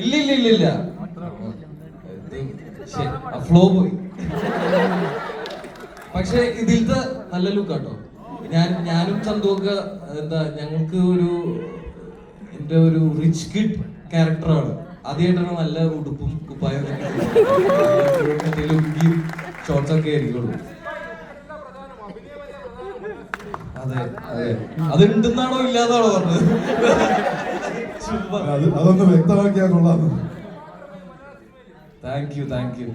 ഇല്ല ഇല്ല ഇല്ല ഇല്ല ഫ്ലോ പോയി. പക്ഷെ ഇതിലത്തെ നല്ല ലുക്ക് കേട്ടോ ഞാൻ ഞാനും ചന്തുവൊക്കെ എന്താ ഞങ്ങൾക്ക് ഒരു എന്റെ ഒരു റിച്ച് കിഡ് ക്യാരക്ടറാണ് ആദ്യമായിട്ടാണ് നല്ല ഉടുപ്പും കുപ്പായും ഷോർട്ട്സ് ഒക്കെ ആയിരിക്കുള്ളൂ. അതെ അതെ. അത്. ഉണ്ടെന്നാണോ ഇല്ലാന്നാണോ പറഞ്ഞത്? അത് അതൊന്ന് വ്യക്തമാക്കിയാൽ കൊള്ളാം താങ്ക് യു താങ്ക് യു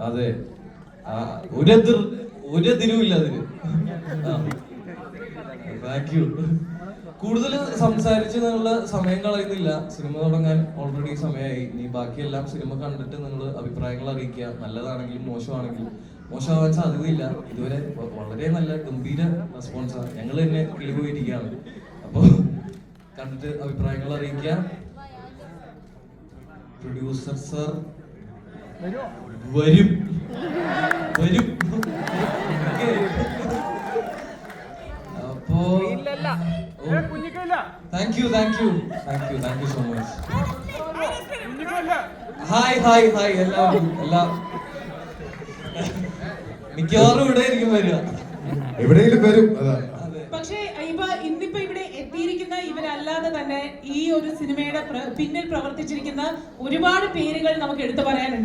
അതെ ഒരെതിർ ഒരെതിരും ഇല്ല അതിന്. താങ്ക് യു കൂടുതൽ സംസാരിച്ച് നിങ്ങൾ സമയം കളയുന്നില്ല. സിനിമ തുടങ്ങാൻ ഓൾറെഡി സമയമായി. ഇനി ബാക്കിയെല്ലാം സിനിമ കണ്ടിട്ട് നിങ്ങൾ അഭിപ്രായങ്ങൾ അറിയിക്കുക. നല്ലതാണെങ്കിലും മോശമാണെങ്കിലും. മോശമാവാൻ സാധ്യതയില്ല. ഇതുവരെ വളരെ നല്ല ഗംഭീര റെസ്പോൺസാണ് ഞങ്ങൾ തന്നെ കിളിപോയിരിക്കുകയാണ്. അപ്പോൾ കണ്ടിട്ട് അഭിപ്രായങ്ങൾ അറിയിക്കുക. പ്രൊഡ്യൂസർ സർ വരും. വരും. അപ്പോ thank you thank you thank you thank you so much hi hi hi എല്ലാവരും എല്ലാ മിക്കവാറും ഇവിടെ ആയിരിക്കും വരിക. എവിടെയെങ്കിലും വരും അതാ. പക്ഷേ ഇവ ഇന്നിപ്പോ ഇവിടെ എത്തിയിരിക്കുന്ന ഇവരല്ലാതെ തന്നെ ഈ ഒരു സിനിമയുടെ പിന്നിൽ പ്രവർത്തിച്ചിരിക്കുന്ന ഒരുപാട് പേരുകൾ നമുക്ക് എടുത്തു പറയാനുണ്ട്.